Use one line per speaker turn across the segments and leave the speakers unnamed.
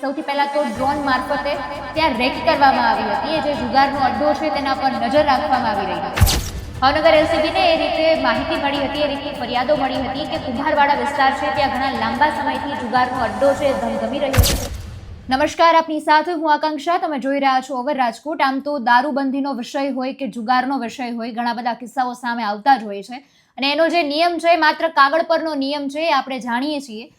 સૌથી પહેલા તો ડ્રોન મારફતે ત્યાં રેક કરવામાં આવી હતી. એ જે જુગારનો અડ્ડો છે તેના પર નજર રાખવામાં આવી રહી હતી. ભાવનગર એલસીબીને એ રીતે માહિતી મળી હતી, એ રીતની ફરિયાદો મળી હતી કે કુંભારવાડા વિસ્તાર છે, ત્યાં ઘણા લાંબા સમયથી જુગારનો અડ્ડો છે, ધમધમી રહ્યો છે. નમસ્કાર, આપની સાથે હું આકાંક્ષા. તમે જોઈ રહ્યા છો ઓવર રાજકોટ. આમ તો દારૂબંધીનો વિષય હોય કે જુગારનો વિષય હોય, ઘણા બધા કિસ્સાઓ સામે આવતા જ હોય છે. અને એનો જે નિયમ છે માત્ર કાગળ પરનો નિયમ છે, એ આપણે જાણીએ છીએ.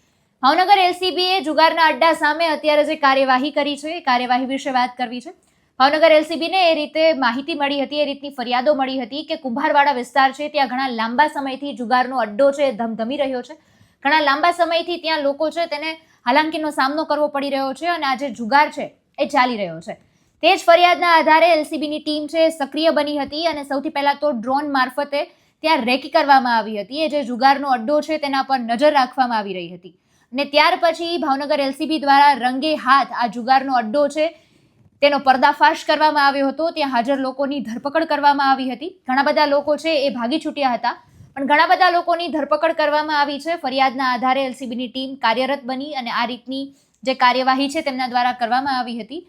ભાવનગર એલસીબીએ જુગારના અડ્ડા સામે અત્યારે જે કાર્યવાહી કરી છે, એ કાર્યવાહી વિશે વાત કરવી છે. ભાવનગર એલસીબીને એ રીતે માહિતી મળી હતી, એ રીતની ફરિયાદો મળી હતી કે કુંભારવાડા વિસ્તાર છે, ત્યાં ઘણા લાંબા સમયથી જુગારનો અડ્ડો છે, ધમધમી રહ્યો છે. ઘણા લાંબા સમયથી ત્યાં લોકો છે, તેને હાલાંકીનો સામનો કરવો પડી રહ્યો છે અને આ જે જુગાર છે, એ ચાલી રહ્યો છે. તે જ ફરિયાદના આધારે એલસીબીની ટીમ છે, સક્રિય બની હતી અને સૌથી પહેલાં તો ડ્રોન મારફતે ત્યાં રેકી કરવામાં આવી હતી. એ જે જુગારનો અડ્ડો છે, તેના પર નજર રાખવામાં આવી રહી હતી. અને ત્યાર પછી ભાવનગર એલસીબી દ્વારા રંગે હાથ આ જુગારનો અડ્ડો છે. તેનો પર્દાફાશ કરવામાં આવ્યો હતો. ત્યાં હાજર લોકોની ધરપકડ કરવામાં આવી હતી. ઘણા બધા લોકો છે એ ભાગી છૂટ્યા હતા. પણ ઘણા બધા લોકોની ધરપકડ કરવામાં આવી છે. ફરિયાદના આધારે એલસીબીની ટીમ કાર્યરત બની અને આ રીતની જે કાર્યવાહી છે તેમના દ્વારા કરવામાં આવી હતી.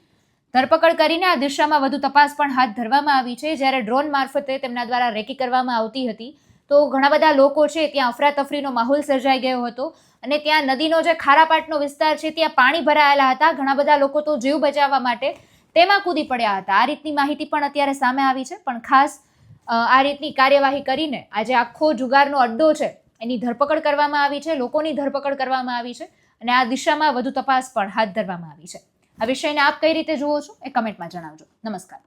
ધરપકડ કરીને આ દિશામાં વધુ તપાસ પણ હાથ ધરવામાં આવી છે. જ્યારે ડ્રોન મારફતે તેમના દ્વારા રેકી કરવામાં આવતી હતી. તો ઘણા બધા લોકો છે ત્યાં અફરાતફરીનો માહોલ સર્જાઈ ગયો હતો અને ત્યાં નદીનો જે ખારાપાટનો વિસ્તાર છે ત્યાં પાણી ભરાયેલા હતા. ઘણા બધા લોકો તો જીવ બચાવવા માટે તેમાં કૂદી પડ્યા હતા. આ રીતની માહિતી પણ અત્યારે સામે આવી છે. પણ ખાસ આ રીતની કાર્યવાહી કરીને આજે આખો જુગારનો અડ્ડો છે એની ધરપકડ કરવામાં આવી છે. લોકોની ધરપકડ કરવામાં આવી છે અને આ દિશામાં વધુ તપાસ પણ હાથ ધરવામાં આવી છે. આ વિષયને આપ કઈ રીતે જુઓ છો એ કમેન્ટમાં જણાવજો. નમસ્કાર.